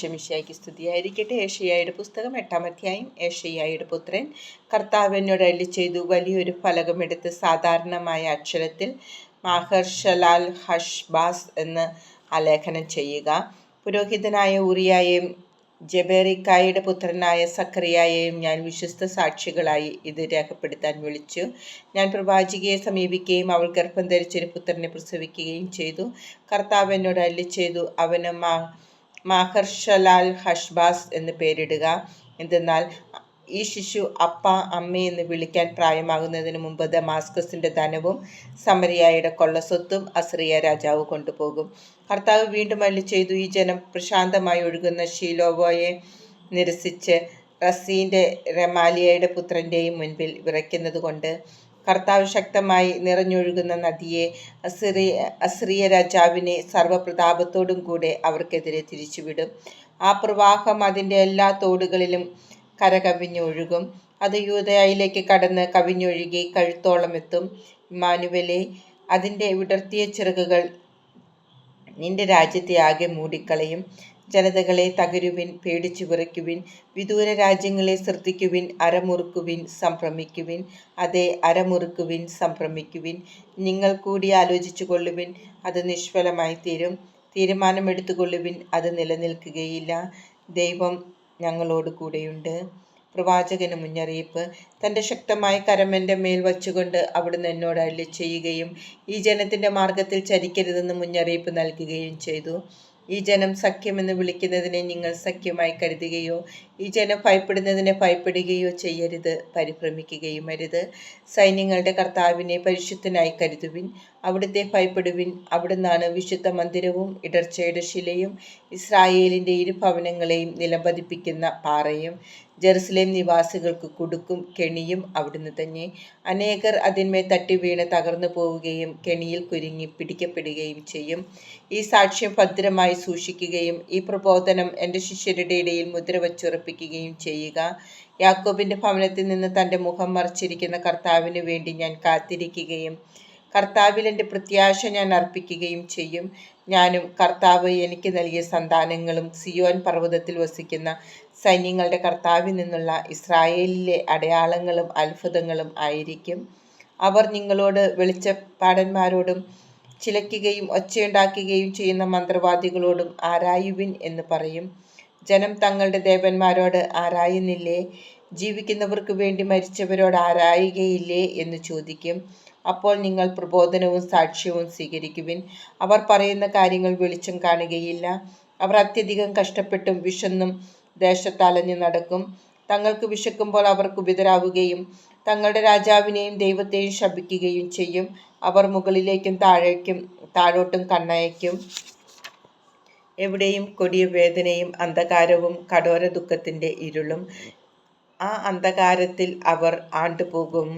ഷമിഷായിക്ക് സ്തുതിയായിരിക്കട്ടെ. ഏഷ്യയുടെ പുസ്തകം എട്ടാം അധ്യായം പുത്രൻ. കർത്താവ് എന്നോട് അല്ലി ചെയ്തു വലിയൊരു ഫലകമെടുത്ത് സാധാരണമായ അക്ഷരത്തിൽ മാഹർഷലാൽ ഹഷ്ബാസ് എന്ന് ആലേഖനം ചെയ്യുക. പുരോഹിതനായ ഉറിയായെയും ജബേറിക്കായുടെ പുത്രനായ സക്കറിയായെയും ഞാൻ വിശ്വസ്ത സാക്ഷികളായി ഇത് രേഖപ്പെടുത്താൻ വിളിച്ചു. ഞാൻ പ്രവാചികയെ സമീപിക്കുകയും അവൾ ഗർഭം ധരിച്ചൊരു പുത്രനെ പ്രസവിക്കുകയും ചെയ്തു. കർത്താവ് എന്നോട് അല്ലി ചെയ്തു അവന് മാ മാഹർഷലാൽ ഹഷ്ബാസ് എന്ന് പേരിടുക. എന്തെന്നാൽ ഈ ശിശു അപ്പ അമ്മ എന്ന് വിളിക്കാൻ പ്രായമാകുന്നതിന് മുമ്പ് ദമാസ്കസിന്റെ ധനവും സമരിയായുടെ കൊള്ളസ്വത്തും അസ്രിയ രാജാവ് കൊണ്ടുപോകും. കർത്താവ് വീണ്ടും അല്ലി ചെയ്തു ഈ ജനം പ്രശാന്തമായി ഒഴുകുന്ന ഷീലോവോയെ നിരസിച്ച് റസീന്റെ രമാലിയയുടെ പുത്രന്റെയും മുൻപിൽ വിറയ്ക്കുന്നത് കൊണ്ട് കർത്താവ് ശക്തമായി നിറഞ്ഞൊഴുകുന്ന നദിയെ അസ്രീ അസിറിയ രാജാവിനെ സർവപ്രതാപത്തോടും കൂടെ അവർക്കെതിരെ തിരിച്ചുവിടും. ആ പ്രവാഹം അതിന്റെ എല്ലാ തോടുകളിലും കരകവിഞ്ഞൊഴുകും. അത് യൂതയായിലേക്ക് കടന്ന് കവിഞ്ഞൊഴുകി കഴുത്തോളം എത്തും. ഇമാനുവലെ അതിന്റെ വിടർത്തിയ ചിറകുകൾ നിന്റെ രാജ്യത്തെ ആകെ മൂടിക്കളയും. ജനതകളെ തകരുവിൻ പേടിച്ചു വിറയ്ക്കുവിൻ വിദൂര രാജ്യങ്ങളെ ശ്രദ്ധിക്കുവിൻ അരമുറുക്കുവിൻ സംഭ്രമിക്കുവിൻ അതെ അരമുറുക്കുവിൻ സംഭ്രമിക്കുവിൻ. നിങ്ങൾ കൂടി ആലോചിച്ചു കൊള്ളുവിൻ അത് നിഷ്ഫലമായി തീരും. തീരുമാനമെടുത്തുകൊള്ളുവിൻ അത് നിലനിൽക്കുകയില്ല. ദൈവം ഞങ്ങളോട് കൂടെയുണ്ട്. പ്രവാചകന് മുന്നറിയിപ്പ്. തന്റെ ശക്തമായ എന്റെ മേൽ വച്ചുകൊണ്ട് അവിടുന്ന് എന്നോട് അള്ളി ചെയ്യുകയും ഈ ജനത്തിന്റെ മാർഗത്തിൽ ചരിക്കരുതെന്ന് മുന്നറിയിപ്പ് നൽകുകയും ചെയ്തു. ഈ ജനം സഖ്യമെന്ന് വിളിക്കുന്നതിനെ നിങ്ങൾ സഖ്യമായി കരുതുകയോ ഈ ജനം ഭയപ്പെടുന്നതിനെ ഭയപ്പെടുകയോ ചെയ്യരുത് പരിഭ്രമിക്കുകയും അരുത്. സൈന്യങ്ങളുടെ കർത്താവിനെ പരിശുദ്ധനായി കരുതുവിൻ അവിടുത്തെ ഭയപ്പെടുവിൻ. അവിടുന്നാണ് വിശുദ്ധ മന്ദിരവും ഇടർച്ചയുടെ ശിലയും ഇസ്രായേലിന്റെ ഇരു ഭവനങ്ങളെയും നിലംപതിപ്പിക്കുന്ന പാറയും ജെറുസലേം നിവാസികൾക്ക് കുടുക്കും കെണിയും അവിടുന്ന് തന്നെ. അനേകർ അതിന്മേൽ തട്ടി വീണ് തകർന്നു പോവുകയും കെണിയിൽ കുരുങ്ങി പിടിക്കപ്പെടുകയും ചെയ്യും. ഈ സാക്ഷ്യം ഭദ്രമായി സൂക്ഷിക്കുകയും ഈ പ്രബോധനം എന്റെ ശിഷ്യരുടെ ഇടയിൽ മുദ്ര വച്ചുറപ്പിക്കുകയും ചെയ്യുക. യാക്കോബിന്റെ ഭവനത്തിൽ നിന്ന് തന്റെ മുഖം മറിച്ചിരിക്കുന്ന കർത്താവിന് വേണ്ടി ഞാൻ കാത്തിരിക്കുകയും കർത്താവിൽ എന്റെ പ്രത്യാശ ഞാൻ അർപ്പിക്കുകയും ചെയ്യും. ഞാനും കർത്താവ് എനിക്ക് നൽകിയ സന്താനങ്ങളും സിയോൻ പർവതത്തിൽ വസിക്കുന്ന സൈന്യങ്ങളുടെ കർത്താവിൽ നിന്നുള്ള ഇസ്രായേലിലെ അടയാളങ്ങളും അത്ഭുതങ്ങളും ആയിരിക്കും. അവർ നിങ്ങളോട് വെളിച്ചപ്പാടന്മാരോടും ചിലയ്ക്കുകയും ഒച്ചയുണ്ടാക്കുകയും ചെയ്യുന്ന മന്ത്രവാദികളോടും ആരായുവിൻ എന്ന് പറയും. ജനം തങ്ങളുടെ ദേവന്മാരോട് ആരായുന്നില്ലേ? ജീവിക്കുന്നവർക്ക് വേണ്ടി മരിച്ചവരോട് ആരായുകയില്ലേ എന്ന് ചോദിക്കും. അപ്പോൾ നിങ്ങൾ പ്രബോധനവും സാക്ഷ്യവും സ്വീകരിക്കുവിൻ. അവർ പറയുന്ന കാര്യങ്ങൾ വെളിച്ചം കാണുകയില്ല. അവർ അത്യധികം കഷ്ടപ്പെട്ടും വിശന്നും ദേശത്തലഞ്ഞു നടക്കും. തങ്ങൾക്ക് വിശക്കുമ്പോൾ അവർക്ക് കുപിതരാവുകയും തങ്ങളുടെ രാജാവിനെയും ദൈവത്തെയും ശപിക്കുകയും ചെയ്യും. അവർ മുകളിലേക്കും താഴേക്കും താഴോട്ടും കണ്ണയക്കും. എവിടെയും കൊടിയ വേദനയും അന്ധകാരവും കഠോര ദുഃഖത്തിന്റെ ഇരുളും. ആ അന്ധകാരത്തിൽ അവർ ആണ്ടുപോകും.